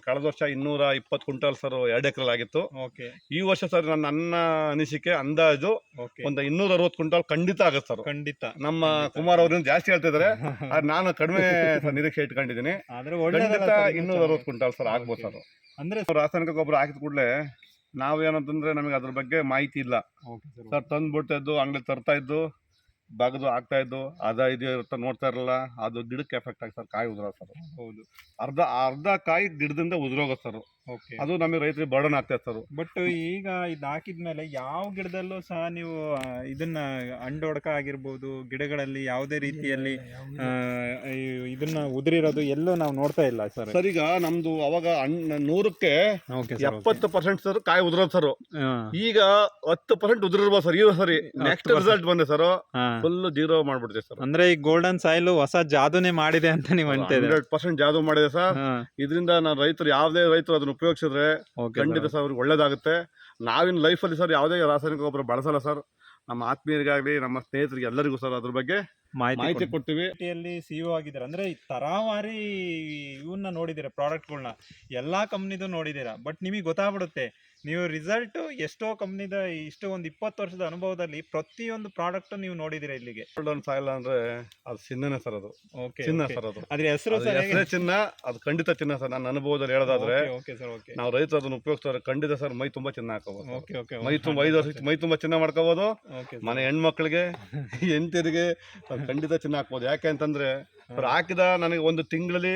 ಕಳೆದ ವರ್ಷ ಇನ್ನೂರ ಇಪ್ಪತ್ತು ಕ್ವಿಂಟಲ್ ಸರ್ ಎರಡು ಎಕರೆ ಆಗಿತ್ತು. ಓಕೆ. ಈ ವರ್ಷ ಸರ್ ನನ್ನ ನನ್ನ ಅನಿಸಿಕೆ ಅಂದಾಜು ಓಕೆ. ಒಂದು ಇನ್ನೂರ ಅರವತ್ತು ಕ್ವಿಂಟಲ್ ಖಂಡಿತ ಆಗುತ್ತೆ ಸರ್. ಖಂಡಿತ. ನಮ್ಮ ಕುಮಾರ್ ಅವ್ರಿಂದ ಜಾಸ್ತಿ ಹೇಳ್ತಿದ್ದಾರೆ. ಆದ್ರೆ ನಾನು ಕಡಿಮೆ ನಿರೀಕ್ಷೆ ಇಟ್ಕೊಂಡಿದ್ದೀನಿ. ಆದ್ರೆ ಖಂಡಿತ ಇನ್ನೂರ ಅರವತ್ತು ಕ್ವಿಂಟಲ್ ಸರ್ ಆಗ್ಬೋದು ಸರ್. ಅಂದ್ರೆ ರಾಸಾಯನಿಕ ಗೊಬ್ಬರ ಹಾಕಿದ ಕೂಡಲೇ ನಾವೇನಂತಂದ್ರೆ ನಮಗೆ ಅದ್ರ ಬಗ್ಗೆ ಮಾಹಿತಿ ಇಲ್ಲ. ಸರ್ ತಂದು ಬಿಡ್ತಾ ಇದ್ದು ಅಂಗಡಿ ತರ್ತಾ ಇದ್ದು ಬಾಗದು ಆಗ್ತಾ ಇದ್ದು ಅದ ಇದು ಇರುತ್ತೆ ನೋಡ್ತಾ ಇರಲ್ಲ ಅದು ಗಿಡಕ್ಕೆ ಎಫೆಕ್ಟ್ ಆಗಿ ಸರ್ ಕಾಯಿ ಉದುರೋ ಸರ್. ಹೌದು. ಅರ್ಧ ಅರ್ಧ ಕಾಯಿ ಗಿಡದಿಂದ ಉದುರೋಗೋದು ಸರ್. ಅದು ನಮಗೆ ರೈತರಿಗೆ ಬರ್ಡನ್ ಆಗ್ತಾ ಸರ್ ಬಟ್ ಈಗ ಇದು ಹಾಕಿದ್ಮೇಲೆ ಯಾವ ಗಿಡದಲ್ಲೂ ಸಹ ನೀವು ಇದನ್ನ ಅಂಡೊಡಕ ಆಗಿರ್ಬೋದು ಗಿಡಗಳಲ್ಲಿ ಯಾವುದೇ ರೀತಿಯಲ್ಲಿ ಆ, ಇದನ್ನ ಉದುರಿರೋದು ಎಲ್ಲೂ ನಾವು ನೋಡ್ತಾ ಇಲ್ಲ ಸರ್. ಸರ್ ಈಗ ನಮ್ದು ಅವಾಗ ನೂರಕ್ಕೆ ಓಕೆ ಎಪ್ಪತ್ತು ಪರ್ಸೆಂಟ್ ಸರ್ ಕಾಯಿ ಉದುರೋದು ಸರ್. ಈಗ ಹತ್ತು ಪರ್ಸೆಂಟ್ ಉದುರಿರ್ಬೋದು ಸರ್ ಈ ಸರಿ ನೆಕ್ಸ್ಟ್ ರಿಸಲ್ಟ್ ಬಂದೆ ಸರ್. ಫುಲ್ ಜೀರೋ ಮಾಡ್ಬಿಡ್ತೀವಿ ಸರ್. ಅಂದ್ರೆ ಈ ಗೋಲ್ಡನ್ ಸಾಯಿಲ್ ಹೊಸ ಜಾದುನೇ ಮಾಡಿದೆ ಅಂತ ನೀವು ಅಂತ ಹಂಡ್ರೆಡ್ ಪರ್ಸೆಂಟ್ ಜಾದು ಮಾಡಿದೆ ಸರ್. ಇದರಿಂದ ನಾನು ರೈತರು ಯಾವುದೇ ರೈತರು ಅದನ್ನ ಉಪಯೋಗಿಸಿದ್ರೆ ಖಂಡಿತ ಸರ್ ಅವ್ರಿಗೆ ಒಳ್ಳೇದಾಗುತ್ತೆ. ನಾವಿನ್ ಲೈಫಲ್ಲಿ ಸರ್ ಯಾವುದೇ ರಾಸಾಯನಿಕ ಗೊಬ್ಬರ ಬಳಸಲ್ಲ ಸರ್. ನಮ್ಮ ಆತ್ಮೀಯರಿಗಾಗಲಿ ನಮ್ಮ ಸ್ನೇಹಿತರಿಗೆ ಎಲ್ಲರಿಗೂ ಸರ್ ಅದ್ರ ಬಗ್ಗೆ ಮಾಹಿತಿ ಕೊಡ್ತೀವಿ. ಸಿಟಿಯಲ್ಲಿ ಸಿಇಒ ಆಗಿದ್ದಾರೆ? ಅಂದ್ರೆ ಈ ತರಾವಾರಿ ಇವನ್ನ ನೋಡಿದ್ದೀರಾ ಪ್ರಾಡಕ್ಟ್ಗಳನ್ನ ಎಲ್ಲಾ ಕಂಪ್ನಿದು ನೋಡಿದ್ದೀರಾ? ಬಟ್ ನಿಮಗೆ ಗೊತ್ತಾಗ್ಬಿಡುತ್ತೆ. ನೀವು ರಿಸಲ್ಟ್ ಎಷ್ಟೋ ಕಂಪ್ನಿದ ಇಷ್ಟು ಒಂದು ಇಪ್ಪತ್ತು ವರ್ಷದ ಅನುಭವದಲ್ಲಿ ಪ್ರತಿಯೊಂದು ಪ್ರಾಡಕ್ಟ್ ನೀವು ನೋಡಿದಿರ ಇಲ್ಲಿಗೆ? ಡೌನ್ ಸಾಯಿಲ್ ಅಂದ್ರೆ ಅದು ಚಿನ್ನನೇ ಸರ್ ಅದು. ಓಕೆ ಚಿನ್ನ ಸರ್ ಅದು. ಅದ್ರ ಹೆಸರು ಅದು ಹೆಸರೇ ಚಿನ್ನ ಅದು ಖಂಡಿತ ಚಿನ್ನ ಸರ್. ನನ್ನ ಅನುಭವದಲ್ಲಿ ಹೇಳೋದಾದ್ರೆ ಓಕೆ ಸರ್ ಓಕೆ. ನಾವು ರೈತರು ಅದನ್ನ ಉಪಯೋಗಿಸ್ತಾರೆ. ಖಂಡಿತ ಸರ್ ಮೈ ತುಂಬಾ ಚಿನ್ನ ಹಾಕೋಬಹುದು ಓಕೆ ಓಕೆ ಮೈ ತುಂಬ ಐದು ವರ್ಷ ಮೈ ತುಂಬಾ ಚಿನ್ನ ಮಾಡ್ಕೋಬಹುದು ಮನೆ ಹೆಣ್ಮಕ್ಳಿಗೆ ಹೆಂಡತಿರಿಗೆ ಅದು ಖಂಡಿತ ಚಿನ್ನ ಹಾಕ್ಬೋದು. ಯಾಕೆ ಅಂತಂದ್ರೆ ಸರ್ ಹಾಕಿದ ನನಗೆ ಒಂದು ತಿಂಗಳಲ್ಲಿ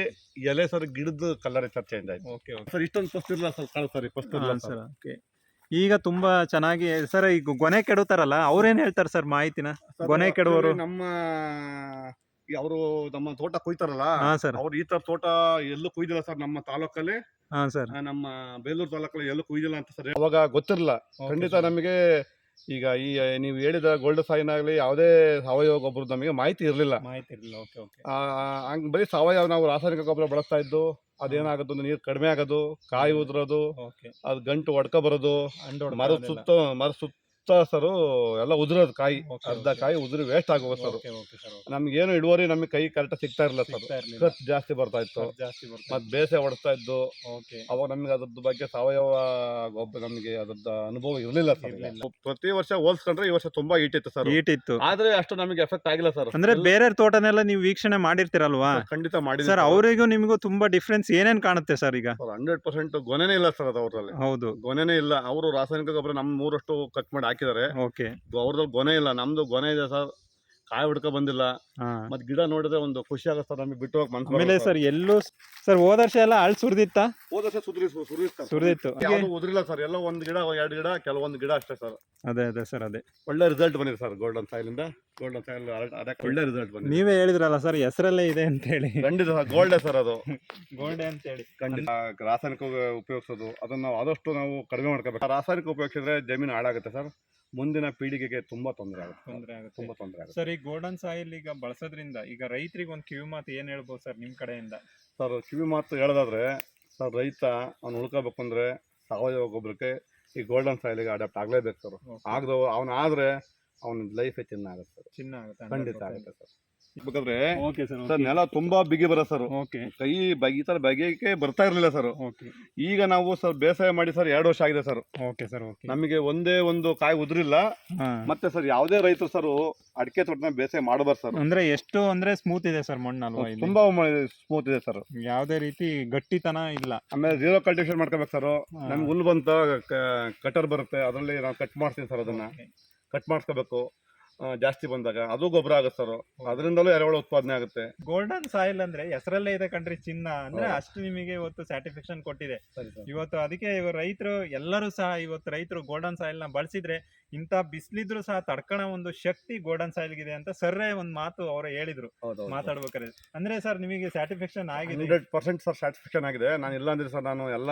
ಎಲೆ ಸರ್ ಗಿಡದ ಕಲರ್ ಸರ್ ಚೇಂಜ್ ಆಯ್ತು. ಓಕೆ ಓಕೆ ಸರ್ ಇಷ್ಟೊಂದು ಫಸ್ಟ್ ಇರಲ್ಲ ಸರ್ ಕಾಳು ಸರ್ ಫಸ್ಟ್ ಇರಲ್ಲ ಸರ್ ಸರ್ ಓಕೆ ಈಗ ತುಂಬಾ ಚೆನ್ನಾಗಿ ಸರ್ ಈಗ ಗೊನೆ ಕೆಡುತ್ತಾರಲ್ಲ ಅವ್ರೇನ್ ಹೇಳ್ತಾರೆ ಸರ್ ಮಾಹಿತಿನ? ಗೊನೆ ಕೆಡುವರು ನಮ್ಮ ಅವರು ನಮ್ಮ ತೋಟ ಕುಯ್ತಾರಲ್ಲ ಹಾ ಸರ್ ಅವ್ರು ಈ ತರ ತೋಟ ಎಲ್ಲೂ ಕುಯ್ದಿಲ್ಲ ಸರ್ ನಮ್ಮ ತಾಲೂಕಲ್ಲಿ. ಹಾ ಸರ್ ನಮ್ಮ ಬೇಲೂರು ತಾಲೂಕಲ್ಲಿ ಎಲ್ಲೂ ಕುಯ್ದಿಲ್ಲ ಅಂತ ಸರ್ ಅವಾಗ ಗೊತ್ತಿರಲ್ಲ ಖಂಡಿತ ನಮಗೆ ಈಗ ಈ ನೀವು ಹೇಳಿದ ಗೋಲ್ಡ್ ಫೈನ್ ಆಗಲಿ ಯಾವುದೇ ಸಾವಯವ ಗೊಬ್ಬರ ನಮಗೆ ಮಾಹಿತಿ ಇರಲಿಲ್ಲ. ಮಾಹಿತಿ ಇರಲಿಲ್ಲ. Okay okay. ಹಂಗೆ ಬರೀ ಸಾವಯವ ನಾವು ರಾಸಾಯನಿಕ ಗೊಬ್ಬರ ಬಳಸ್ತಾ ಇದ್ದು ಅದೇನಾಗೋದು? ನೀರು ಕಡಿಮೆ ಆಗೋದು ಕಾಯಿ ಉದುರೋದು ಅದು ಗಂಟು ಒಡ್ಕೊ ಬರೋದು ಮರದ ಸುತ್ತ ಮರ ಸುತ್ತ ಸರು ಎಲ್ಲ ಉದುರೋದು ಕಾಯಿ ಅರ್ಧ ಕಾಯಿ ಉದುರಿ ವೇಸ್ಟ್ ಆಗೋದು ಸರ್ ಓಕೆ ಓಕೆ ನಮ್ಗೆ ಏನು ಇಳುವರಿ ನಮಗೆ ಕೈ ಕರೆಕ್ಟ್ ಸಿಗ್ತಾ ಇರಲಿಲ್ಲ ಸರ್. ಖರ್ಚು ಜಾಸ್ತಿ ಬರ್ತಾ ಇತ್ತು. ಮತ್ತೆ ಬೇಸೆ ಹೊಡ್ತಾ ಇದ್ದು. ಓಕೆ ಅವಾಗ ನಮ್ಗೆ ಅದ್ರದ್ದು ಬಗ್ಗೆ ಸಾವಯವ ಗೊಬ್ಬರ ನಮಗೆ ಅದ್ರದ್ದು ಅನುಭವ ಇರಲಿಲ್ಲ ಸರ್. ಪ್ರತಿ ವರ್ಷ ಹೋಲ್ಸ್ಕೊಂಡ್ರೆ ಈ ವರ್ಷ ತುಂಬಾ ಈಟ್ ಇತ್ತು ಸರ್. ಈಟ್ ಇತ್ತು. ಆದ್ರೆ ಅಷ್ಟು ನಮಗೆ ಎಫೆಕ್ಟ್ ಆಗಿಲ್ಲ ಸರ್. ಅಂದ್ರೆ ಬೇರೆ ತೋಟನೆಲ್ಲ ನೀವು ವೀಕ್ಷಣೆ ಮಾಡಿರ್ತೀರಲ್ವಾ? ಖಂಡಿತ ಮಾಡಿ ಸರ್ ಅವರಿಗೂ ನಿಮಗೂ ತುಂಬಾ ಡಿಫ್ರೆನ್ಸ್ ಏನೇನ್ ಕಾಣುತ್ತೆ ಸರ್ ಈಗ? ಹಂಡ್ರೆಡ್ ಪರ್ಸೆಂಟ್ ಗೊನೆನೇ ಇಲ್ಲ ಸರ್ ಅದು ಅವರಲ್ಲಿ. ಹೌದು. ಗೊನೆನೇ ಇಲ್ಲ. ಅವರು ರಾಸಾಯನಿಕ ಗೊಬ್ಬರ ನಮ್ ಮೂರಷ್ಟು ಕಟ್ ಮಾಡಿ ಹಾಕಿದ್ದಾರೆ. ಓಕೆ. ಅವ್ರದ್ದು ಗೊನೆ ಇಲ್ಲ. ನಮ್ದು ಗೊನೆ ಇದೆ ಸರ್. ಕಾಯಿ ಹುಡ್ಕ ಬಂದಿಲ್ಲ. ಮತ್ತೆ ಮತ್ ಗಿಡ ನೋಡಿದ್ರೆ ಒಂದು ಖುಷಿ ಆಗುತ್ತೆ ಸರ್ ನಮಗೆ ಬಿಟ್ಟು ಹೋಗಿ ಮನ್ಸು ಆಮೇಲೆ ಸರ್ ಎಲ್ಲೂ ಸರ್ ಹೋದರ್ಷ ಎಲ್ಲ ಅಳ್ ಸುರಿದಿತ್ತ? ಹೋದ ವರ್ಷ ಸುದ್ರಿ ಸುರಿದಿತ್ತು. ಯಾವುದು ಉದ್ರಿಲ್ಲ ಸರ್ ಎಲ್ಲ ಒಂದ್ ಗಿಡ ಎರಡು ಗಿಡ ಕೆಲವೊಂದು ಗಿಡ ಅಷ್ಟೇ ಸರ್. ಅದೇ ಅದೇ ಸರ್ ಅದೇ. ಒಳ್ಳೆ ರಿಸಲ್ಟ್ ಬಂದಿದೆ ಸರ್ ಗೋಲ್ಡನ್ ಸಾಯಿಲ್ ಇಂದ. ಗೋಲ್ಡನ್ ಸಾಯಿಲ್ ಅದಕ್ಕೆ ಒಳ್ಳೆ ರಿಸಲ್ಟ್ ಬಂದಿದೆ. ನೀವೇ ಹೇಳಿದ್ರಲ್ಲ ಸರ್ ಹೆಸರಲ್ಲೇ ಇದೆ ಅಂತ ಹೇಳಿ. ಖಂಡಿತ ಸರ್ ಗೋಲ್ಡೆ ಸರ್ ಅದು. ಗೋಲ್ಡೆ ಅಂತ ಹೇಳಿ. ಖಂಡಿತ. ರಾಸಾಯನಿಕ ಉಪಯೋಗಿಸೋದು. ಅದನ್ನ ನಾವು ಆದಷ್ಟು ನಾವು ಕಡಿಮೆ ಮಾಡ್ಕೋಬೇಕು. ರಾಸಾಯನಿಕ ಉಪಯೋಗಿಸಿದ್ರೆ ಜಮೀನು ಹಾಳಾಗುತ್ತೆ ಸರ್. ಮುಂದಿನ ಪೀಳಿಗೆಗೆ ತುಂಬಾ ತೊಂದರೆ ಆಗುತ್ತೆ. ತೊಂದರೆ ಆಗುತ್ತೆ. ತುಂಬಾ ತೊಂದರೆ ಆಗುತ್ತೆ. ಸರ್ ಈ ಗೋಲ್ಡನ್ ಸಾಯಿಲ್ ಈಗ ಬಳಸೋದ್ರಿಂದ ಈಗ ರೈತರಿಗೆ ಒಂದು ಕಿವಿ ಮಾತು ಏನ್ ಹೇಳ್ಬೋದು ಸರ್ ನಿಮ್ ಕಡೆಯಿಂದ? ಸರ್ ಕಿವಿ ಮಾತು ಹೇಳೋದಾದ್ರೆ ಸರ್ ರೈತ ಅವ್ನು ಉಳ್ಕೋಬೇಕು ಅಂದ್ರೆ ಸಾವಯವ ಗೊಬ್ಬರಕ್ಕೆ ಈ ಗೋಲ್ಡನ್ ಸಾಯಿಲಿಗೆ ಅಡಾಪ್ಟ್ ಆಗ್ಲೇಬೇಕು ಸರ್. ಆಗದವ ಅವನಾದ್ರೆ ಆದ್ರೆ ಅವನ ಲೈಫೇ ಚೆನ್ನಾಗುತ್ತೆ ಸರ್. ಚಿನ್ನ ಆಗುತ್ತೆ ಖಂಡಿತ ಆಗುತ್ತೆ ಸರ್. ಬೇಕಾದ್ರೆ ಓಕೆ ಸರ್ ಸರ್ ನೆಲ ತುಂಬಾ ಬಿಗಿ ಬರ ಸರ್. ಓಕೆ ಕೈ ಬಗಿ ತರ ಬಗೆಯಕ್ಕೆ ಬರ್ತಾ ಇರ್ಲಿಲ್ಲ ಸರ್. ಓಕೆ ಈಗ ನಾವು ಸರ್ ಬೇಸಾಯ ಮಾಡಿ ಸರ್ ಎರಡು ವರ್ಷ ಆಗಿದೆ ಸರ್. ಓಕೆ ಸರ್ ಓಕೆ ನಮಗೆ ಒಂದೇ ಒಂದು ಕಾಯಿ ಉದ್ರಿಲ್ಲ. ಮತ್ತೆ ಸರ್ ಯಾವುದೇ ರೈತರು ಸರ್ ಅಡಿಕೆ ತೋಟನ ಬೇಸಾಯ ಮಾಡಬಾರ್ದು ಸರ್. ಅಂದ್ರೆ ಎಷ್ಟು ಅಂದ್ರೆ ಸ್ಮೂತ್ ಇದೆ ಸರ್ ಮಣ್ಣು ತುಂಬಾ ಸ್ಮೂತ್ ಇದೆ ಸರ್. ಯಾವುದೇ ರೀತಿ ಗಟ್ಟಿತನ ಇಲ್ಲ. ಆಮೇಲೆ ಜೀರೋ ಕಲ್ಟಿವೇಶನ್ ಮಾಡ್ಕೋಬೇಕು ಸರ್. ನಮ್ಗೆ ಹುಲ್ ಬಂತ ಕಟರ್ ಬರುತ್ತೆ. ಅದರಲ್ಲಿ ನಾವು ಕಟ್ ಮಾಡ್ತೀನಿ ಸರ್ ಅದನ್ನ. ಕಟ್ ಮಾಡಿಸ್ಕೋಬೇಕು. ಜಾಸ್ತಿ ಬಂದಾಗ. ಅದು ಗೊಬ್ಬರ ಆಗುತ್ತೆ ಸರ್. ಅದರಿಂದಲೂ ಎರೆಹುಳ ಉತ್ಪಾದನೆ ಆಗುತ್ತೆ. ಗೋಲ್ಡನ್ ಸಾಯಿಲ್ ಅಂದ್ರೆ ಹೆಸರಲ್ಲೇ ಇದೆ ಕಣ್ರಿ ಚಿನ್ನ. ಅಂದ್ರೆ ಅಷ್ಟು ನಿಮಗೆ ಇವತ್ತು ಸ್ಯಾಟಿಸ್ಫ್ಯಾಕ್ಷನ್ ಕೊಟ್ಟಿದೆ. ಇವತ್ತು ಅದಕ್ಕೆ ಇವ ರೈತರು ಎಲ್ಲರೂ ಸಹ ಇವತ್ತು ರೈತರು ಗೋಲ್ಡನ್ ಸಾಯಿಲ್ನ ಬಳಸಿದ್ರೆ ಇಂತ ಬಿಸಿಲಿದ್ರು ಸಹ ತಡ್ಕಣ ಒಂದು ಶಕ್ತಿ ಗೋಲ್ಡನ್ ಸಾಯಿಲ್ ಇದೆ ಅಂತ ಸರ್ರೆ ಒಂದು ಮಾತು ಅವರು ಹೇಳಿದ್ರು. ಮಾತಾಡ್ಬೇಕಾದ್ರೆ. ಅಂದ್ರೆ ಸರ್ ನಿಮಗೆ ಸ್ಯಾಟಿಸ್ಫ್ಯಾಕ್ಷನ್ ಆಗಿದೆ? ಹಂಡ್ರೆಡ್ ಪರ್ಸೆಂಟ್ ಸರ್ ಸ್ಯಾಟಿಸ್ಫ್ಯಾಕ್ಷನ್ ಆಗಿದೆ. ನಾನು ಇಲ್ಲ ಅಂದ್ರೆ ಸರ್ ನಾನು ಎಲ್ಲ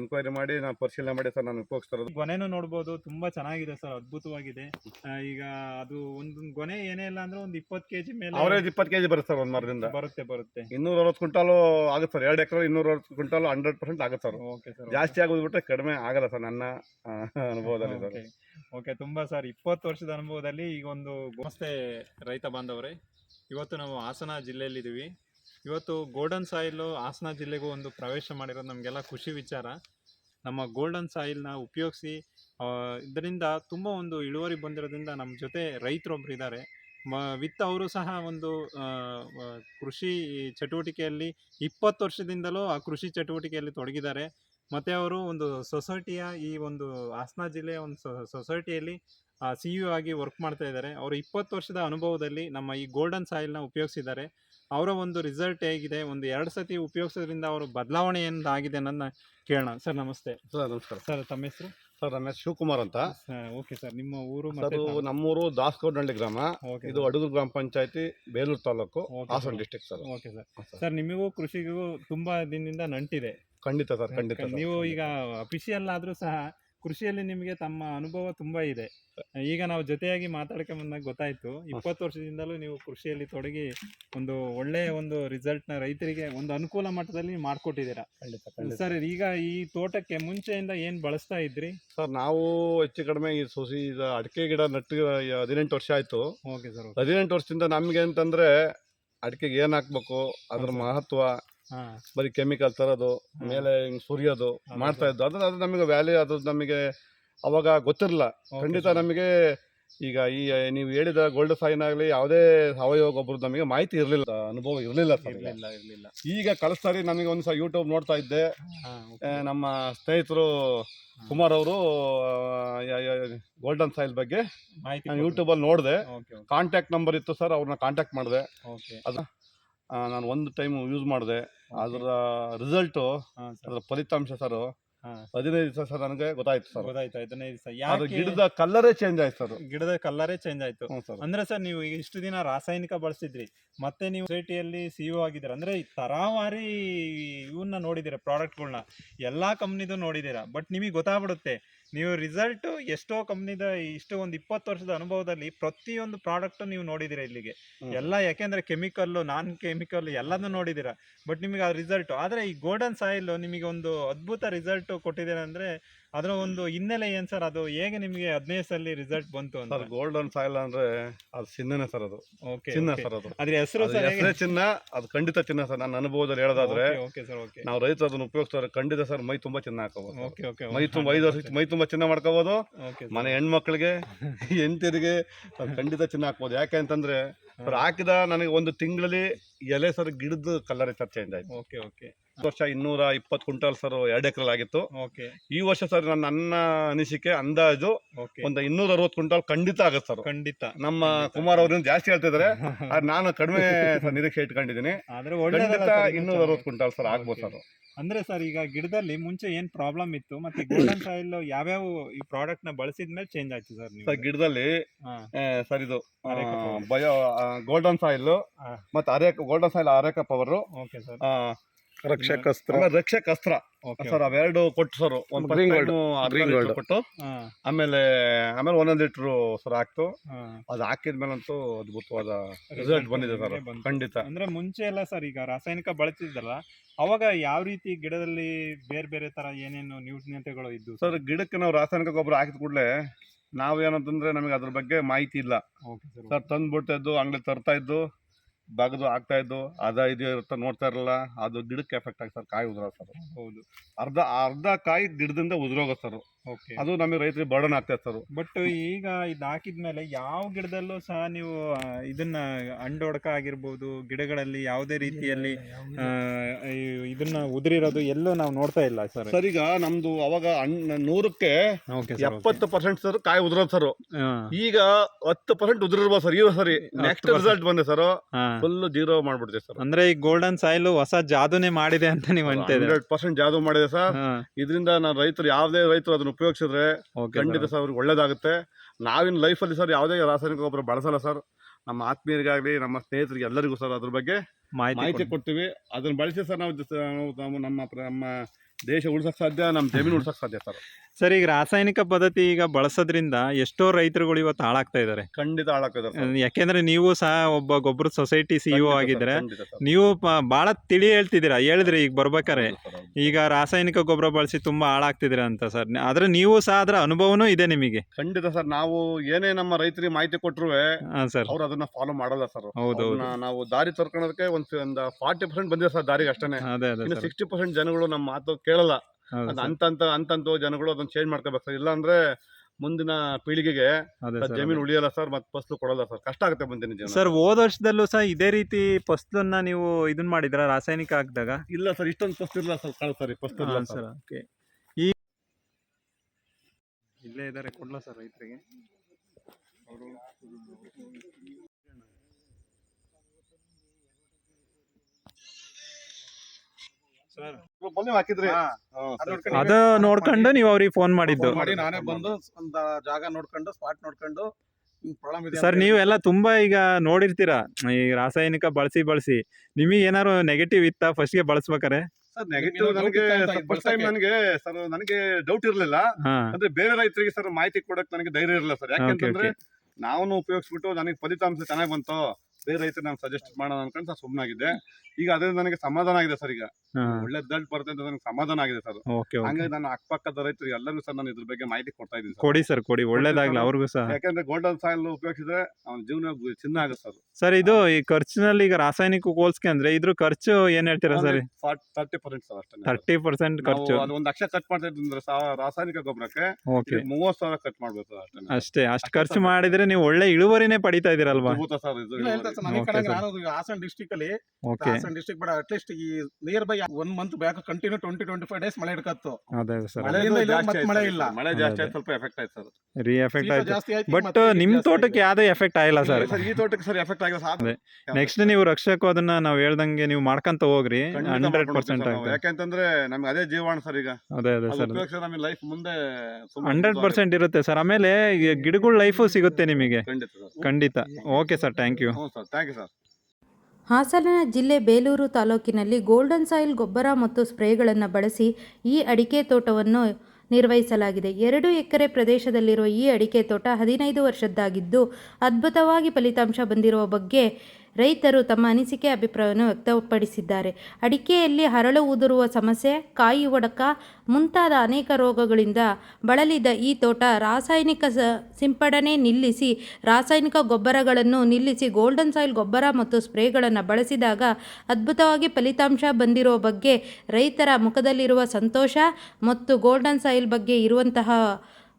ಎನ್ಕ್ವೈರಿ ಮಾಡಿ ನಾನು ಪರಿಶೀಲನೆ ಮಾಡಿ ಸರ್ ನಾನು ಉಪಯೋಗಿಸ್ತಾರೆ ಕೊನೆನೂ ನೋಡ್ಬೋದು ತುಂಬಾ ಚೆನ್ನಾಗಿದೆ ಸರ್ ಅದ್ಭುತವಾಗಿದೆ. ಈಗ ಅದು ಒಂದೊಂದು ಗೊನೆ ಏನೇ ಇಲ್ಲ ಅಂದ್ರೆ ಒಂದು ಇಪ್ಪತ್ತು ಕೆಜಿ ಮೇಲೆ ಅವರೇಜ್ ಇಪ್ಪತ್ತು ಕೆಜಿ ಬರುತ್ತೆ ಸರ್ ಒಂದು ಮರದಿಂದ. ಬರುತ್ತೆ ಬರುತ್ತೆ. ಇನ್ನೂರ ಅರವತ್ತು ಕ್ವಿಂಟಾಲು ಆಗುತ್ತೆ ಸರ್. ಎರಡು ಎಕರೆ ಇನ್ನೂರ ಅರವತ್ತು ಕ್ವಿಂಟಾಲು ಹಂಡ್ರೆಡ್ ಪರ್ಸೆಂಟ್ ಆಗುತ್ತೆ ಸರ್. ಓಕೆ ಸರ್ ಜಾಸ್ತಿ ಆಗೋದು ಬಿಟ್ಟರೆ ಕಡಿಮೆ ಆಗಲ್ಲ ಸರ್ ನನ್ನ ಅನುಭವದಲ್ಲಿ ಸರ್. ಓಕೆ ಓಕೆ ತುಂಬಾ ಸರ್. ಇಪ್ಪತ್ತು ವರ್ಷದ ಅನುಭವದಲ್ಲಿ ಈಗ ಒಂದು ನಮಸ್ತೆ ರೈತ ಬಾಂಧವರೇ. ಇವತ್ತು ನಾವು ಹಾಸನ ಜಿಲ್ಲೆಯಲ್ಲಿದ್ದೀವಿ. ಇವತ್ತು ಗೋಲ್ಡನ್ ಸಾಯಿಲು ಹಾಸನ ಜಿಲ್ಲೆಗೂ ಒಂದು ಪ್ರವೇಶ ಮಾಡಿರೋದು ನಮಗೆಲ್ಲ ಖುಷಿ ವಿಚಾರ. ನಮ್ಮ ಗೋಲ್ಡನ್ ಸಾಯಿಲ್ನ ಉಪಯೋಗಿಸಿ ಇದರಿಂದ ತುಂಬ ಒಂದು ಇಳುವರಿ ಬಂದಿರೋದ್ರಿಂದ ನಮ್ಮ ಜೊತೆ ರೈತರೊಬ್ಬರು ಇದ್ದಾರೆ ಮ, ವಿತ್ ಅವರು ಸಹ ಒಂದು ಕೃಷಿ ಚಟುವಟಿಕೆಯಲ್ಲಿ ಇಪ್ಪತ್ತು ವರ್ಷದಿಂದಲೂ ಆ ಕೃಷಿ ಚಟುವಟಿಕೆಯಲ್ಲಿ ತೊಡಗಿದ್ದಾರೆ. ಮತ್ತು ಅವರು ಒಂದು ಸೊಸೈಟಿಯ ಈ ಒಂದು ಹಾಸನ ಜಿಲ್ಲೆಯ ಒಂದು ಸೊಸೈಟಿಯಲ್ಲಿ ಸಿ ಯು ಆಗಿ ವರ್ಕ್ ಮಾಡ್ತಾ ಇದ್ದಾರೆ. ಅವರು ಇಪ್ಪತ್ತು ವರ್ಷದ ಅನುಭವದಲ್ಲಿ ನಮ್ಮ ಈ ಗೋಲ್ಡನ್ ಸಾಯಿಲ್ನ ಉಪಯೋಗಿಸಿದ್ದಾರೆ. ಅವರ ಒಂದು ರಿಸಲ್ಟ್ ಹೇಗಿದೆ ಒಂದು ಎರಡು ಸತಿ ಉಪಯೋಗಿಸೋದ್ರಿಂದ ಅವರು ಬದಲಾವಣೆ ಏನಾಗಿದೆ ಅನ್ನೋದನ್ನ ಕೇಳೋಣ. ಸರ್ ನಮಸ್ತೆ. ಸರ್ ನಮಸ್ಕಾರ. ಸರ್ ತಮ್ಮ ಹೆಸರು? ಸರ್ ರಮೇಶ್ ಶಿವಕುಮಾರ್ ಅಂತ. ಓಕೆ ಸರ್ ನಿಮ್ಮ ಊರು ಸರ್ ಮತ್ತೆ ನಮ್ಮೂರು ದಾಸಕೋಟನಹಳ್ಳಿ ಗ್ರಾಮ. ಓಕೆ ಇದು ಅಡಗೂರು ಗ್ರಾಮ ಪಂಚಾಯತಿ Belur taluk okay Hassan sir. District sir. Okay sir. Sir. Sir ನಿಮಗೂ ಕೃಷಿಗೂ ತುಂಬಾ ದಿನದಿಂದ ನಂಟಿದೆ. ಖಂಡಿತ ಸರ್ ಖಂಡಿತ ಸರ್, ನೀವು ಈಗ ಅಫಿಷಿಯಲ್ ಆದ್ರೂ ಸಹ ಕೃಷಿಯಲ್ಲಿ ನಿಮಗೆ ತಮ್ಮ ಅನುಭವ ತುಂಬಾ ಇದೆ. ಈಗ ನಾವು ಜೊತೆಯಾಗಿ ಮಾತಾಡ್ಕೊ ಬಂದಾಗ ಗೊತ್ತಾಯ್ತು. ಇಪ್ಪತ್ತು ವರ್ಷದಿಂದಲೂ ನೀವು ಕೃಷಿಯಲ್ಲಿ ತೊಡಗಿ ಒಂದು ಒಳ್ಳೆಯ ಒಂದು ರಿಸಲ್ಟ್ನ ರೈತರಿಗೆ ಒಂದು ಅನುಕೂಲ ಮಟ್ಟದಲ್ಲಿ ಮಾಡ್ಕೊಟ್ಟಿದ್ದೀರಾ. ಖಂಡಿತ ಖಂಡಿತ. ಸರ್ ಈಗ ಈ ತೋಟಕ್ಕೆ ಮುಂಚೆಯಿಂದ ಏನ್ ಬಳಸ್ತಾ ಇದ್ರಿ? ಸರ್ ನಾವು ಹೆಚ್ಚು ಕಡಿಮೆ ಈ ಸೊಸಿ ಅಡಿಕೆ ಗಿಡ ನಟ್ಟು ಹದಿನೆಂಟು ವರ್ಷ ಆಯ್ತು. ಓಕೆ ಸರ್ ಹದಿನೆಂಟು ವರ್ಷದಿಂದ ನಮ್ಗೆ ಅಂತಂದ್ರೆ ಅಡಿಕೆಗೆ ಏನ್ ಹಾಕ್ಬೇಕು ಅದ್ರ ಮಹತ್ವ ಬರೀ ಕೆಮಿಕಲ್ ತರೋದು ಮೇಲೆ ಹಿಂಗ್ ಸುರಿಯೋದು ಮಾಡ್ತಾ. ಇದ್ದು. ಅದು ಅದು ನಮಗೆ ವ್ಯಾಲ್ಯೂ ಅದು ನಮಗೆ ಅವಾಗ ಗೊತ್ತಿರಲಿಲ್ಲ ಖಂಡಿತ ನಮಗೆ ಈಗ ಈ ನೀವು ಹೇಳಿದ ಗೋಲ್ಡ್ ಫೈನ್ ಆಗಲಿ ಯಾವುದೇ ಸಾವಯವ ಗೊಬ್ಬರ ನಮಗೆ ಮಾಹಿತಿ ಇರಲಿಲ್ಲ ಅನುಭವ ಇರಲಿಲ್ಲ ಈಗ. ಇರ್ಲಿಲ್ಲ ಇರ್ಲಿಲ್ಲ. ಈಗ ಕಳಿಸ್ತಾರೆ ನಮಗೆ ಒಂದು ಸಹ ಯೂಟ್ಯೂಬ್ ನೋಡ್ತಾ ಇದ್ದೆ. ನಮ್ಮ ಸ್ನೇಹಿತರು ಕುಮಾರ್ ಅವರು ಗೋಲ್ಡನ್ ಸಾಯಿಲ್ ಬಗ್ಗೆ ನಾನು ಯೂಟ್ಯೂಬಲ್ಲಿ ನೋಡಿದೆ. ಕಾಂಟ್ಯಾಕ್ಟ್ ನಂಬರ್ ಇತ್ತು ಸರ್ ಅವ್ರನ್ನ ಕಾಂಟ್ಯಾಕ್ಟ್ ಮಾಡಿದೆ. ಅದು ನಾನು ಒಂದು ಟೈಮ್ ಯೂಸ್ ಮಾಡಿದೆ. ಅದರ ರಿಸಲ್ಟು ಅದರ ಫಲಿತಾಂಶ ಸರ್ ಹದಿನೈದು ದಿವಸ ಸರ್ ನನಗೆ ಗೊತ್ತಾಯ್ತು ಸರ್. ಗೊತ್ತಾಯ್ತು ಹದಿನೈದು ದಿವಸ. ಅದು ಗಿಡದ ಕಲ್ಲರೇ ಚೇಂಜ್ ಆಯ್ತು ಸರ್. ಗಿಡದ ಕಲ್ಲರೇ ಚೇಂಜ್ ಆಯ್ತು. ಅಂದ್ರೆ ಸರ್ ನೀವು ಈಗ ಇಷ್ಟು ದಿನ ರಾಸಾಯನಿಕ ಬಳಸಿದ್ರಿ ಮತ್ತೆ ನೀವು ಸೊಸೈಟಿಯಲ್ಲಿ ಸಿ ಯು ಆಗಿದ್ದೀರ. ಅಂದ್ರೆ ಈ ತರಾವಾರಿ ಇವನ್ನ ನೋಡಿದ್ದೀರಾ ಪ್ರಾಡಕ್ಟ್ಗಳನ್ನ ಎಲ್ಲಾ ಕಂಪ್ನಿದು ನೋಡಿದಿರ ಬಟ್ ನಿಮಗೆ ಗೊತ್ತಾಗ್ಬಿಡುತ್ತೆ. ನೀವು ರಿಸಲ್ಟು ಎಷ್ಟೋ ಕಂಪ್ನಿದ ಇಷ್ಟು ಒಂದು ಇಪ್ಪತ್ತು ವರ್ಷದ ಅನುಭವದಲ್ಲಿ ಪ್ರತಿಯೊಂದು ಪ್ರಾಡಕ್ಟ್ ನೀವು ನೋಡಿದಿರ ಇಲ್ಲಿಗೆ. ಎಲ್ಲ ಯಾಕೆಂದ್ರೆ ಕೆಮಿಕಲ್ ನಾನ್ ಕೆಮಿಕಲ್ ಎಲ್ಲಾನು ನೋಡಿದಿರ ಬಟ್ ನಿಮಗೆ ಆ ರಿಸಲ್ಟ್. ಆದ್ರೆ ಈ ಗೋಲ್ಡನ್ ಸಾಯಿಲ್ ನಿಮಗೆ ಒಂದು ಅದ್ಭುತ ರಿಸಲ್ಟ್ ಕೊಟ್ಟಿದ್ದೀರಾ ಅಂದ್ರೆ ಅದರ ಒಂದು ಹಿನ್ನೆಲೆ ಏನು ಸರ್? ಅದು ಹೇಗೆ ನಿಮಗೆ ಹದಿನೈದು ಸಲ ರಿಸಲ್ಟ್ ಬಂತು ಅಂತ? ಸರ್ ಗೋಲ್ಡನ್ ಸಾಯಿಲ್ ಅಂದ್ರೆ ಅದು ಚಿನ್ನನೇ ಸರ್ ಅದು. ಓಕೆ ಚಿನ್ನ ಸರ್ ಅದು. ಅದ್ರ ಹೆಸರು ಅದು ಸರ್ ಹೆಸರೇ ಚಿನ್ನ ಅದು ಖಂಡಿತ ಚಿನ್ನ ಸರ್. ನನ್ನ ಅನುಭವದಲ್ಲಿ ಹೇಳೋದಾದ್ರೆ ಓಕೆ ಸರ್ ಓಕೆ. ನಾವು ರೈತರು ಅದನ್ನು ಉಪಯೋಗಿಸ್ತಾರೆ ಖಂಡಿತ ಸರ್ ಮೈ ತುಂಬಾ ಚಿನ್ನ ಹಾಕೋಬಹುದು ಓಕೆ ಓಕೆ ಮೈ ತುಂಬ ಐದು ವರ್ಷ ಮೈ ತುಂಬಾ ಚಿನ್ನ ಮಾಡ್ಕೋಬಹುದು ಓಕೆ ಮನೆ ಹೆಣ್ಮಕ್ಳಿಗೆ ಹೆಂಡತಿರಿಗೆ ಖಂಡಿತ ಚಿನ್ನ ಹಾಕ್ಬೋದು. ಯಾಕೆ ಅಂತಂದ್ರೆ ಸರ್ ಹಾಕಿದ ನನಗೆ ಒಂದು ತಿಂಗಳಲ್ಲಿ ಎಲೆ ಸರ್ ಗಿಡದ ಕಲರ್ ಸರ್ ಚೇಂಜ್ ಆಯ್ತು. Okay okay. ವರ್ಷ ಇನ್ನೂರ ಇಪ್ಪತ್ತು ಕ್ವಿಂಟಲ್ ಸರ್ ಎರಡು ಎಕರೆ ಆಗಿತ್ತು. ಓಕೆ. ಈ ವರ್ಷ ಸರ್ ನನ್ನ ನನ್ನ ಅನಿಸಿಕೆ ಅಂದಾಜು ಒಂದು ಇನ್ನೂರ ಅರವತ್ತು ಕ್ವಿಂಟಲ್ ಖಂಡಿತ ಆಗುತ್ತೆ ಸರ್. ಖಂಡಿತ. ನಮ್ಮ ಕುಮಾರ್ ಅವ್ರಿಂದ ಜಾಸ್ತಿ ಹೇಳ್ತಿದ್ದಾರೆ ನಾನು ಕಡಿಮೆ ಸರ್ ನಿರೀಕ್ಷೆ ಇಟ್ಕೊಂಡಿದ್ದೀನಿ. ಖಂಡಿತ ಇನ್ನೂರ ಅರವತ್ತು ಕ್ವಿಂಟಲ್ ಸರ್ ಆಗ್ಬೋದು ಸರ್. ಅಂದ್ರೆ ಸರ್ ಈಗ ಗಿಡದಲ್ಲಿ ಮುಂಚೆ ಏನ್ ಪ್ರಾಬ್ಲಮ್ ಇತ್ತು ಮತ್ತೆ ಗೋಲ್ಡನ್ ಸಾಯಿಲ್ ಯಾವ್ಯಾವ ಈ ಪ್ರಾಡಕ್ಟ್ನ ಬಳಸಿದ್ಮೇಲೆ ಚೇಂಜ್ ಆಯ್ತು ಸರ್ ನೀವು ಸರ್ ಗಿಡದಲ್ಲಿ ಹಾ, ಸರ್ ಇದು areca power. Bio golden soil ಹಾ. ಮತ್ತೆ areca golden soil areca power okay sir Rakshakastra Rakshaka Astra. Sir ಅವೆರಡು ಕೊಟ್ಟು ಸರ್ ಒಂದು ಗ್ರೀನ್ ಗೋಲ್ಡ್ ಗ್ರೀನ್. ಕೊಟ್ಟು ಆಮೇಲೆ ಆಮೇಲೆ ಒಂದೊಂದು ಲೀಟ್ರು ಸರ್ ಹಾಕ್ತು. ಅದು ಹಾಕಿದ್ಮೇಲಂತೂ ಅದ್ಭುತವಾದ ರಿಸಲ್ಟ್ ಬಂದಿದೆ ಸರ್ ಖಂಡಿತ. ಅಂದ್ರೆ ಮುಂಚೆ ಎಲ್ಲ ಸರ್ ಈಗ ರಾಸಾಯನಿಕ ಬಳಸಿದ್ರಲ್ಲ ಅವಾಗ ಯಾವ ರೀತಿ ಗಿಡದಲ್ಲಿ ಬೇರೆ ಬೇರೆ ತರ ಏನೇನು ನ್ಯೂಟ್ರಿಯಂತೆಗಳು ಇದ್ದು ಸರ್? ಗಿಡಕ್ಕೆ ನಾವು ರಾಸಾಯನಿಕ ಗೊಬ್ಬರ ಹಾಕಿದ ಕೂಡಲೇ ನಾವೇನಂತಂದ್ರೆ ನಮಗೆ ಅದ್ರ ಬಗ್ಗೆ ಮಾಹಿತಿ ಇಲ್ಲ. ಸರ್ ಸರ್ ತಂದು ಬಿಡ್ತಾ ಇದ್ದು ಅಂಗಡಿ ತರ್ತಾ ಇದ್ದು ಬಗದು ಆಗ್ತಾ ಇದ್ದು ಅದ ಇದು ಇರುತ್ತೆ ನೋಡ್ತಾ ಇರಲ್ಲ ಅದು ಗಿಡಕ್ಕೆ ಎಫೆಕ್ಟ್ ಆಗಿ ಸರ್ ಕಾಯಿ ಉದುರ ಸರ್. ಹೌದು. ಅರ್ಧ ಅರ್ಧ ಕಾಯಿ ಗಿಡದಿಂದ ಉದುರೋಗ ಸರ್. ಅದು ನಮಗೆ ರೈತರಿಗೆ ಬರ್ಡನ್ ಆಗ್ತಾ ಸರ್ ಬಟ್ ಈಗ ಇದು ಹಾಕಿದ್ಮೇಲೆ ಯಾವ ಗಿಡದಲ್ಲೂ ಸಹ ನೀವು ಇದನ್ನ ಅಂಡೊಡಕ ಆಗಿರ್ಬೋದು ಗಿಡಗಳಲ್ಲಿ ಯಾವುದೇ ರೀತಿಯಲ್ಲಿ ಆ, ಇದನ್ನ ಉದುರಿರೋದು ಎಲ್ಲೂ ನಾವು ನೋಡ್ತಾ ಇಲ್ಲ ಸರ್. ಸರ್ ಈಗ ನಮ್ದು ಅವಾಗ ನೂರಕ್ಕೆ ಓಕೆ ಎಪ್ಪತ್ತು ಪರ್ಸೆಂಟ್ ಸರ್ ಕಾಯಿ ಉದುರೋದು ಸರ್. ಈಗ ಹತ್ತು ಪರ್ಸೆಂಟ್ ಉದುರಿರ್ಬೋದು ಸರ್ ಈ ಸರಿ ನೆಕ್ಸ್ಟ್ ರಿಸಲ್ಟ್ ಬಂದೆ ಸರ್. ಫುಲ್ ಜೀರೋ ಮಾಡ್ಬಿಡ್ತೀವಿ ಸರ್. ಅಂದ್ರೆ ಈ ಗೋಲ್ಡನ್ ಸಾಯಿಲ್ ಹೊಸ ಜಾದೂನೇ ಮಾಡಿದೆ ಅಂತ ನೀವು ಅಂತ ಹಂಡ್ರೆಡ್ ಪರ್ಸೆಂಟ್ ಜಾದು ಮಾಡಿದೆ ಸರ್. ಇದರಿಂದ ನಾನು ರೈತರು ಯಾವುದೇ ರೈತರು ಅದನ್ನ ಉಪಯೋಗಿಸಿದ್ರೆ ಖಂಡಿತ ಸರ್ ಅವ್ರಿಗೆ ಒಳ್ಳೇದಾಗುತ್ತೆ. ನಾವಿನ ಲೈಫಲ್ಲಿ ಸರ್ ಯಾವುದೇ ರಾಸಾಯನಿಕ ಗೊಬ್ಬರ ಬಳಸಲ್ಲ ಸರ್. ನಮ್ಮ ಆತ್ಮೀಯರಿಗಾಗಲಿ ನಮ್ಮ ಸ್ನೇಹಿತರಿಗೆ ಎಲ್ಲರಿಗೂ ಸರ್ ಅದ್ರ ಬಗ್ಗೆ ಮಾಹಿತಿ ಕೊಡ್ತೀವಿ. ಅದನ್ನ ಬಳಸಿ ಸರ್ ನಾವು ನಾವು ನಮ್ಮ- ನಮ್ಮ ದೇಶ ಉಳ್ಸಕ್ ಸಾಧ್ಯ ನಮ್ಮ ಜಮೀನು ಉಳ್ಸಕ್ ಸಾಧ್ಯ ಸರ್. ಸರ್ ಈಗ ರಾಸಾಯನಿಕ ಪದ್ಧತಿ ಈಗ ಬಳಸೋದ್ರಿಂದ ಎಷ್ಟೋ ರೈತರುಗಳು ಇವತ್ತು ಹಾಳಾಗ್ತಾ ಇದ್ದಾರೆ. ಖಂಡಿತ ಹಾಳಾಗ್ತದೆ ಯಾಕೆಂದ್ರೆ ನೀವು ಸಹ ಒಬ್ಬ ಗೊಬ್ಬರ ಸೊಸೈಟಿ ಸಿ ಖಂಡಿತ ಆಗಿದ್ರೆ ನೀವು ಬಹಳ ತಿಳಿ ಹೇಳ್ತಿದ್ದೀರಾ? ಹೇಳಿದ್ರಿ ಈಗ ಬರ್ಬೇಕಾರೆ. ಈಗ ರಾಸಾಯನಿಕ ಗೊಬ್ಬರ ಬಳಸಿ ತುಂಬಾ ಹಾಳಾಗ್ತಿದ್ದೀರಾ ಅಂತ ಸರ್. ಆದ್ರೆ ನೀವು ಸಹ ಅದರ ಅನುಭವನೂ ಇದೆ ನಿಮಗೆ. ಖಂಡಿತ ಸರ್ ನಾವು ಏನೇ ನಮ್ಮ ರೈತರಿಗೆ ಮಾಹಿತಿ ಕೊಟ್ಟರು ಸರ್. ಅವ್ರು ಅದನ್ನ ಫಾಲೋ ಮಾಡಲ್ಲ ಸರ್. ಹೌದು, ನಾವು ದಾರಿ ತರ್ಕೊಳೋದಕ್ಕೆ ಒಂದು ಫಾರ್ಟಿ ಪರ್ಸೆಂಟ್ ಬಂದಿದೆ ಸರ್ ದಾರಿಗೆ ಅಷ್ಟೇ ಅದೇ ಅದೇ ಇನ್ನು ಸಿಕ್ಸ್ಟಿ ಪರ್ಸೆಂಟ್ ಜನಗಳು ನಮ್ಮ ಮಾತು ಕೇಳಲ್ಲ. ಅಂತಂತ ಅಂತಂತ ಜನಗಳು ಅದನ್ನ ಚೇಂಜ್ ಮಾಡ್ಕೋಬೇಕು ಸರ್. ಇಲ್ಲಾಂದ್ರೆ ಮುಂದಿನ ಪೀಳಿಗೆಗೆ ಅದೇ ಸರ್ ಸರ್ ಜಮೀನು ಉಳಿಯಲ್ಲ ಸರ್ ಮತ್ತೆ ಫಸ್ಲು ಕೊಡಲ್ಲ ಸರ್. ಕಷ್ಟ ಆಗುತ್ತೆ ಮುಂದಿನ ಜನ ಸರ್ ಹೋದ ವರ್ಷದಲ್ಲೂ ಸಹ ಇದೇ ರೀತಿ ಫಸ್ಲನ್ನ ನೀವು ಇದನ್ನ ಮಾಡಿದ್ರ ರಾಸಾಯನಿಕ ಹಾಕಿದಾಗ? ಇಲ್ಲ ಸರ್ ಇಷ್ಟೊಂದು ಫಸ್ಟ್ ಇರಲ್ಲ ಸರ್. ಕಾಳು ಸರ್ ಫಸ್ಟ್ ಇರಲ್ಲ ಸರ್. Sir okay. ಈ ಇಲ್ಲೇ ಇದ್ದಾರೆ ಕೊಡ್ಲಾ ಸರ್ ರೈತರಿಗೆ ಸರ್ ಬನ್ನಿ ಹಾಕಿದ್ರಿ ಹಾ. ಹಾ, ಅದ್. ನೋಡ್ಕೊಂಡು ಅದು ನೋಡ್ಕೊಂಡು ನೀವು ಅವ್ರಿಗೆ ಫೋನ್ ಮಾಡಿದ್ದು. ಮಾಡಿ ನಾನೇ ಬಂದು ಒಂದ್ ಜಾಗ ನೋಡ್ಕೊಂಡು ಸ್ಪಾಟ್ ನೋಡ್ಕೊಂಡು ಪ್ರಾಬ್ಲಮ್ ಇದೆ ಸರ್ ನೀವು ಎಲ್ಲ ತುಂಬಾ ಈಗ ನೋಡಿರ್ತೀರಾ ಈ ರಾಸಾಯನಿಕ ಬಳಸಿ ಬಳಸಿ. ನಿಮಗೆ ಏನಾರು ನೆಗೆಟಿವ್ ಇತ್ತಾ? ಫಸ್ಟ್ಗೆ ಬಳಸ್ಬೇಕಾರೆ ಸರ್ ನೆಗೆಟಿವ್ ನನಗೆ ಫಸ್ಟ್ ಟೈಮ್? ನನಗೆ ಸರ್ ನನಗೆ ಡೌಟ್ ಇರಲಿಲ್ಲ. ಅಂದ್ರೆ ಬೇರೆ ರೈತರಿಗೆ ಸರ್ ಮಾಹಿತಿ ಕೊಡಕ್ ನನಗೆ ಧೈರ್ಯ ಇರಲಿಲ್ಲ ಸರ್. ಯಾಕಂತಂದ್ರೆ ನಾವು ಉಪಯೋಗಿಸ್ಬಿಟ್ಟು ನನಗೆ ಫಲಿತಾಂಶ ಚೆನ್ನಾಗಿ ಬಂತು. ಬೇರೆ ರೈತರು ನಾನು ಸಜೆಸ್ಟ್ ಮಾಡೋಣ ಅನ್ಕೊಂಡು ಸರ್ ಆಗಿದೆ ಈಗ ಅದರಿಂದ ನನಗೆ ಸಮಾಧಾನ ಆಗಿದೆ ಸರ್ ಈಗ. ಒಳ್ಳೆ ರಿಸಲ್ಟ್ ಬರುತ್ತೆ ಅಂತ ನನಗೆ ಸಮಾಧಾನ ಆಗಿದೆ ಸರ್ ಓಕೆ ಹಂಗಾಗಿ ನಾನು ಅಕ್ಕಪಕ್ಕದ ರೈತರು ಎಲ್ಲರಿಗೂ ಸರ್ ನಾನು ಇದ್ರ ಬಗ್ಗೆ ಮಾಹಿತಿ ಕೊಡ್ತಾ ಇದ್ದೀನಿ ಸರ್. ಕೊಡಿ ಸರ್ ಕೊಡಿ. ಒಳ್ಳೇದಾಗ್ಲಿ ಅವ್ರಿಗೂ ಸಹ. ಯಾಕಂದ್ರೆ ಗೋಲ್ಡನ್ ಸಾಯಿಲ್ ಉಪಯೋಗಿಸಿದ್ರೆ ಅವ್ನ ಜೀವನ ಚಿನ್ನ ಆಗುತ್ತೆ ಸರ್ ಸರ್ ಇದು ಈ ಖರ್ಚಿನಲ್ಲಿ ಈಗ ರಾಸಾಯನಿಕ ಹೋಲ್ಸ್ಕೆ ಅಂದ್ರೆ ಇದ್ರ ಖರ್ಚು ಏನ್ ಹೇಳ್ತೀರಾ ಸರ್? ತರ್ಟಿ ಪರ್ಸೆಂಟ್ ಸರ್ ಅಷ್ಟೇ ತರ್ಟಿ ಪರ್ಸೆಂಟ್ ಖರ್ಚು. ಅದು ಒಂದು ಲಕ್ಷ ಕಟ್ ಮಾಡ್ತಾ ಇದ್ರೆ ರಾಸಾಯನಿಕ ಗೊಬ್ಬರಕ್ಕೆ ಓಕೆ. ಮೂವತ್ತು ಸಾವಿರ ಕಟ್ ಮಾಡ್ಬೇಕು ಅಷ್ಟೇ ಅಷ್ಟೇ ಅಷ್ಟು ಖರ್ಚು ಮಾಡಿದ್ರೆ ನೀವು ಒಳ್ಳೆ ಇಳುವರಿನೇ ಪಡಿತಾ ಇದೀರಲ್ವಾ ಸರ್ ಇದು ಸರ್ ನನಗೆ. ನಾನು ಹಾಸನ್ ಡಿಸ್ಟಿಕ್ ಅಲ್ಲಿ ಓಕೆ ಹಾಸನ್ ಡಿಸ್ಟಿಕ್ ಬೇಡ ಅಟ್ಲೀಸ್ಟ್ ಈ near by one month back continue twenty twenty five days ಮಳೆ ಹಿಡ್ಕತ್ತು. ಅದೇ ಸರ್ ಮಳೆಯಿಂದ ಇಲ್ಲ, ಮತ್ತೆ ಮಳೆ ಇಲ್ಲ. ಮಳೆ ಜಾಸ್ತಿ ಆಯ್ತು ಸ್ವಲ್ಪ ಎಫೆಕ್ಟ್ ಆಯ್ತು ಸರ್ ರೀ ಎಫೆಕ್ಟ್ ಆಯ್ತು. ಜಾಸ್ತಿ ಆಯ್ತು ಬಟ್ ನಿಮ್ ತೋಟಕ್ಕೆ ಯಾವ್ದೇ ಎಫೆಕ್ಟ್ ಆಗಿಲ್ಲ ಸರ್ ಸರ್ ಈ ತೋಟಕ್ಕೆ ಸರ್ ಎಫೆಕ್ಟ್ ಆಗಿಲ್ಲ ಸಾಧ್ಯ ನೆಕ್ಸ್ಟ್ ನೀವು ರಕ್ಷಕು ಅದನ್ನ ನಾವ್ ಹೇಳ್ದಂಗೆ ನೀವು ಮಾಡ್ಕೊಂತ ಹೋಗ್ರಿ. ಹಂಡ್ರೆಡ್ ಪರ್ಸೆಂಟ್ ಯಾಕೆಂತಂದ್ರೆ ನಮ್ಗೆ ಅದೇ ಜೀವಾಣ ಸರ್ ಈಗ. ಅದೇ ಅದೇ ಸರ್ ನಮಗೆ ಲೈಫ್ ಮುಂದೆ ಹಂಡ್ರೆಡ್. ಪರ್ಸೆಂಟ್ ಇರುತ್ತೆ ಸರ್ ಆಮೇಲೆ ಗಿಡಗಳು ಲೈಫು ಸಿಗುತ್ತೆ ನಿಮಗೆ. ಖಂಡಿತ ಸರ್ ಖಂಡಿತ. ಓಕೆ ಸರ್ ಥ್ಯಾಂಕ್ ಯು ಹ್ಞೂ sir. Thank you sir. Hassan ಜಿಲ್ಲೆ ಬೇಲೂರು ತಾಲೂಕಿನಲ್ಲಿ ಗೋಲ್ಡನ್ ಸಾಯಿಲ್ ಗೊಬ್ಬರ ಮತ್ತು ಸ್ಪ್ರೇಗಳನ್ನು ಬಳಸಿ ಈ ಅಡಿಕೆ ತೋಟವನ್ನು ನಿರ್ವಹಿಸಲಾಗಿದೆ. ಎರಡು ಎಕರೆ ಪ್ರದೇಶದಲ್ಲಿರುವ ಈ ಅಡಿಕೆ ತೋಟ ಹದಿನೈದು ವರ್ಷದ್ದಾಗಿದ್ದು, ಅದ್ಭುತವಾಗಿ ಫಲಿತಾಂಶ ಬಂದಿರುವ ಬಗ್ಗೆ ರೈತರು ತಮ್ಮ ಅನಿಸಿಕೆ, ಅಭಿಪ್ರಾಯವನ್ನು ವ್ಯಕ್ತಪಡಿಸಿದ್ದಾರೆ. ಅಡಿಕೆಯಲ್ಲಿ ಹರಳು ಉದುರುವ ಸಮಸ್ಯೆ, ಕಾಯಿ ಒಡಕ ಮುಂತಾದ ಅನೇಕ ರೋಗಗಳಿಂದ ಬಳಲಿದ ಈ ತೋಟ ರಾಸಾಯನಿಕ ಸಿಂಪಡಣೆ ನಿಲ್ಲಿಸಿ, ರಾಸಾಯನಿಕ ಗೊಬ್ಬರಗಳನ್ನು ನಿಲ್ಲಿಸಿ ಗೋಲ್ಡನ್ ಸಾಯಿಲ್ ಗೊಬ್ಬರ ಮತ್ತು ಸ್ಪ್ರೇಗಳನ್ನು ಬಳಸಿದಾಗ ಅದ್ಭುತವಾಗಿ ಫಲಿತಾಂಶ ಬಂದಿರೋ ಬಗ್ಗೆ ರೈತರ ಮುಖದಲ್ಲಿರುವ ಸಂತೋಷ ಮತ್ತು ಗೋಲ್ಡನ್ ಸಾಯಿಲ್ ಬಗ್ಗೆ ಇರುವಂತಹ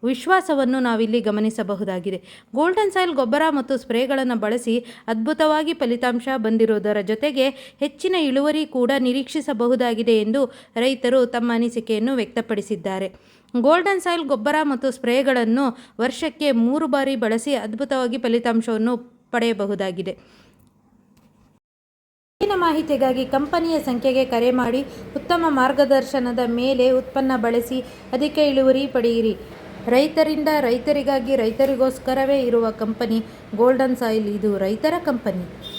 ವಿಶ್ವಾಸವನ್ನು ನಾವಿಲ್ಲಿ ಗಮನಿಸಬಹುದಾಗಿದೆ. ಗೋಲ್ಡನ್ ಸಾಯಿಲ್ ಗೊಬ್ಬರ ಮತ್ತು ಸ್ಪ್ರೇಗಳನ್ನು ಬಳಸಿ ಅದ್ಭುತವಾಗಿ ಫಲಿತಾಂಶ ಬಂದಿರುವುದರ ಜೊತೆಗೆ ಹೆಚ್ಚಿನ ಇಳುವರಿ ಕೂಡ ನಿರೀಕ್ಷಿಸಬಹುದಾಗಿದೆ ಎಂದು ರೈತರು ತಮ್ಮ ಅನಿಸಿಕೆಯನ್ನು ವ್ಯಕ್ತಪಡಿಸಿದ್ದಾರೆ. ಗೋಲ್ಡನ್ ಸಾಯಿಲ್ ಗೊಬ್ಬರ ಮತ್ತು ಸ್ಪ್ರೇಗಳನ್ನು ವರ್ಷಕ್ಕೆ ಮೂರು ಬಾರಿ ಬಳಸಿ ಅದ್ಭುತವಾಗಿ ಫಲಿತಾಂಶವನ್ನು ಪಡೆಯಬಹುದಾಗಿದೆ. ಹೆಚ್ಚಿನ ಮಾಹಿತಿಗಾಗಿ ಕಂಪನಿಯ ಸಂಖ್ಯೆಗೆ ಕರೆ ಮಾಡಿ, ಉತ್ತಮ ಮಾರ್ಗದರ್ಶನದ ಮೇಲೆ ಉತ್ಪನ್ನ ಬಳಸಿ, ಅಧಿಕ ಇಳುವರಿ ಪಡೆಯಿರಿ. ರೈತರಿಂದ ರೈತರಿಗಾಗಿ ರೈತರಿಗೋಸ್ಕರವೇ ಇರುವ ಕಂಪನಿ ಗೋಲ್ಡನ್ ಸಾಯಿಲ್. ಇದು ರೈತರ ಕಂಪನಿ.